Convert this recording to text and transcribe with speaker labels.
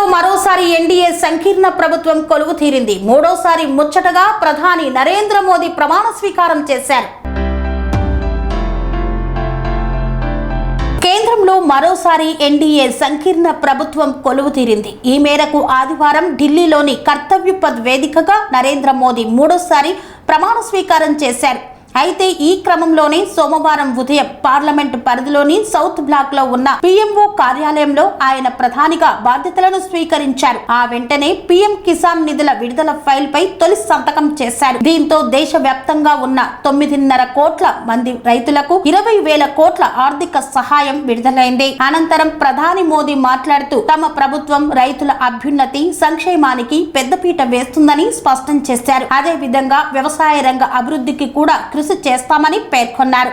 Speaker 1: కేంద్రంలో మరోసారి ఎన్డీఏ సంకీర్ణ ప్రభుత్వం కొలువు తీరింది. మూడోసారి ముచ్చటగా ప్రధాని నరేంద్ర మోదీ ప్రమాణ స్వీకారం చేశారు. కేంద్రంలో మరోసారి ఎన్డీఏ సంకీర్ణ ప్రభుత్వం కొలువు తీరింది. ఈ మేరకు ఆదివారం ఢిల్లీలోని కర్తవ్యపద్ వేదికగా నరేంద్ర మోదీ మూడోసారి ప్రమాణ స్వీకారం చేశారు. అయితే ఈ క్రమంలోనే సోమవారం ఉదయం పార్లమెంట్ పరిధిలోని సౌత్ బ్లాక్లో ఉన్న పిఎంఓ కార్యాలయంలో ఆయన ప్రధానిగా బాధ్యతలను స్వీకరించారు. ఆ వెంటనే పిఎం కిసాన్ నిధుల విడుదల ఫైల్ పై తొలి సంతకం చేశారు. దీంతో దేశ వ్యాప్తంగా ఉన్న తొమ్మిదిన్నర కోట్ల మంది రైతులకు ఇరవై వేల కోట్ల ఆర్థిక సహాయం విడుదలైంది. అనంతరం ప్రధాని మోదీ మాట్లాడుతూ తమ ప్రభుత్వం రైతుల అభ్యున్నతి సంక్షేమానికి పెద్దపీట వేస్తుందని స్పష్టం చేశారు. అదే విధంగా వ్యవసాయ రంగ అభివృద్ధికి కూడా కృషి చేస్తామని పేర్కొన్నారు